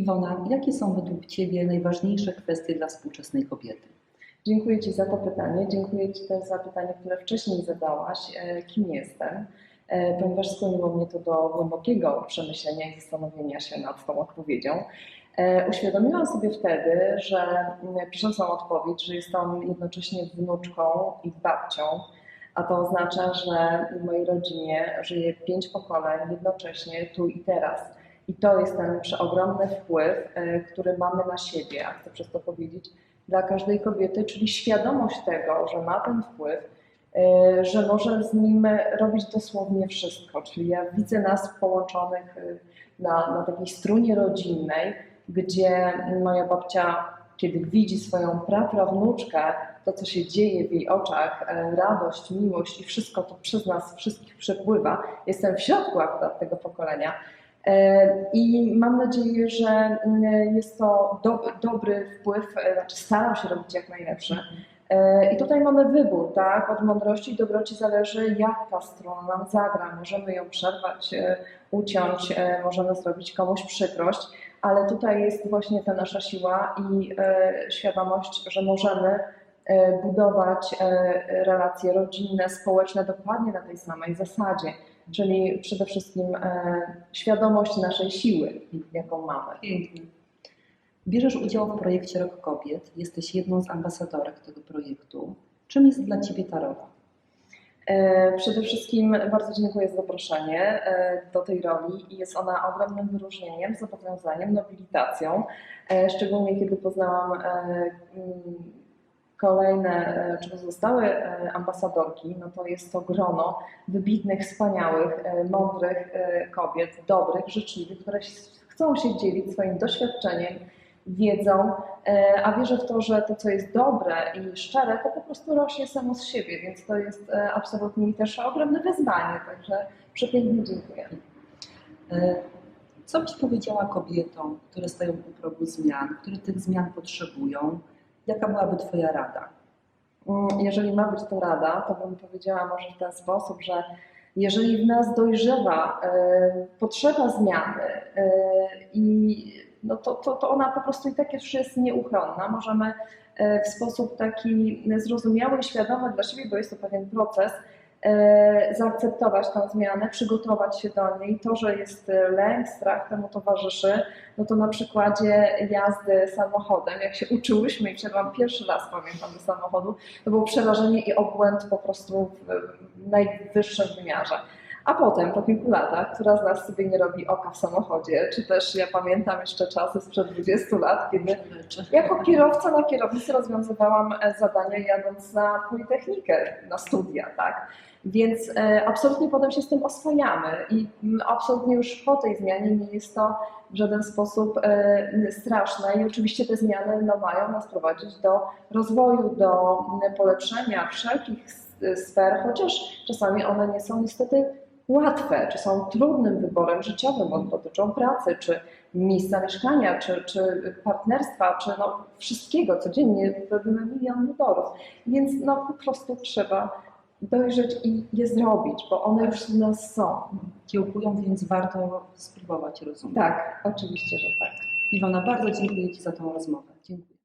Iwona, jakie są według Ciebie najważniejsze kwestie dla współczesnej kobiety? Dziękuję Ci za to pytanie. Dziękuję Ci też za pytanie, które wcześniej zadałaś. e, Kim jestem? E, Ponieważ skłoniło mnie to do głębokiego przemyślenia i zastanowienia się nad tą odpowiedzią. E, Uświadomiłam sobie wtedy, że mm, pisząc tą odpowiedź, że jestem jednocześnie wnuczką i babcią, a to oznacza, że w mojej rodzinie żyje pięć pokoleń jednocześnie, tu i teraz. I to jest ten przeogromny wpływ, e, który mamy na siebie, a chcę przez to powiedzieć, dla każdej kobiety, czyli świadomość tego, że ma ten wpływ, e, że może z nim robić dosłownie wszystko. Czyli ja widzę nas połączonych e, na, na takiej strunie rodzinnej, gdzie moja babcia, kiedy widzi swoją praprawnuczkę, to co się dzieje w jej oczach, radość, miłość i wszystko to przez nas wszystkich przepływa. Jestem w środku akurat tego pokolenia. E, I mam nadzieję, że mm, jest to do, dobry wpływ, e, znaczy staram się robić jak najlepszy. E, I tutaj mamy wybór, tak? Od mądrości i dobroci zależy, jak ta strona nam zagra. Możemy ją przerwać, e, uciąć, e, możemy zrobić komuś przykrość, ale tutaj jest właśnie ta nasza siła i e, świadomość, że możemy e, budować e, relacje rodzinne, społeczne dokładnie na tej samej zasadzie. Czyli przede wszystkim e, świadomość naszej siły, jaką mamy. Pięknie. Bierzesz udział w projekcie Rok Kobiet, jesteś jedną z ambasadorek tego projektu. Czym jest dla Ciebie ta rola? E, Przede wszystkim bardzo dziękuję za zaproszenie e, do tej roli i jest ona ogromnym wyróżnieniem, zobowiązaniem, nobilitacją. E, Szczególnie kiedy poznałam e, kolejne, e, czy pozostałe ambasadorki, no to jest to grono wybitnych, wspaniałych, e, mądrych e, kobiet, dobrych, życzliwych, które chcą się dzielić swoim doświadczeniem, wiedzą, a wierzę w to, że to, co jest dobre i szczere, to po prostu rośnie samo z siebie, więc to jest absolutnie też ogromne wyzwanie, także przepięknie dziękuję. Co byś powiedziała kobietom, które stoją u progu zmian, które tych zmian potrzebują? Jaka byłaby Twoja rada? Mm, Jeżeli ma być to rada, to bym powiedziała może w ten sposób, że jeżeli w nas dojrzewa e, potrzeba zmiany e, i no to, to, to ona po prostu i tak już jest nieuchronna. Możemy e, w sposób taki zrozumiały i świadomy dla siebie, bo jest to pewien proces, zaakceptować tę zmianę, przygotować się do niej. To, że jest e, lęk, strach temu towarzyszy, no to na przykładzie jazdy samochodem, jak się uczyłyśmy i wsiadłam pierwszy raz, pamiętam, do samochodu, to było przerażenie i obłęd po prostu w najwyższym wymiarze. A potem, po kilku latach, która z nas sobie nie robi oka w samochodzie, czy też ja pamiętam jeszcze czasy sprzed 20 lat, kiedy jako kierowca na kierownicy rozwiązywałam e, zadania jadąc na Politechnikę, na studia, tak? Więc e, absolutnie potem się z tym oswajamy i mm, absolutnie już po tej zmianie nie jest to w żaden sposób e, straszne i oczywiście te zmiany no, mają nas prowadzić do rozwoju, do mm, polepszenia wszelkich sfer, chociaż czasami one nie są niestety łatwe, czy są trudnym wyborem życiowym, bo dotyczą pracy, czy miejsca mieszkania, czy, czy partnerstwa, czy no wszystkiego. Codziennie robimy milion wyborów. Więc no po prostu trzeba dojrzeć i je zrobić, bo one już w nas są. Kiełkują, więc warto spróbować rozumieć. Tak, oczywiście, że tak. Iwona, bardzo dziękuję Ci za tę rozmowę. Dziękuję.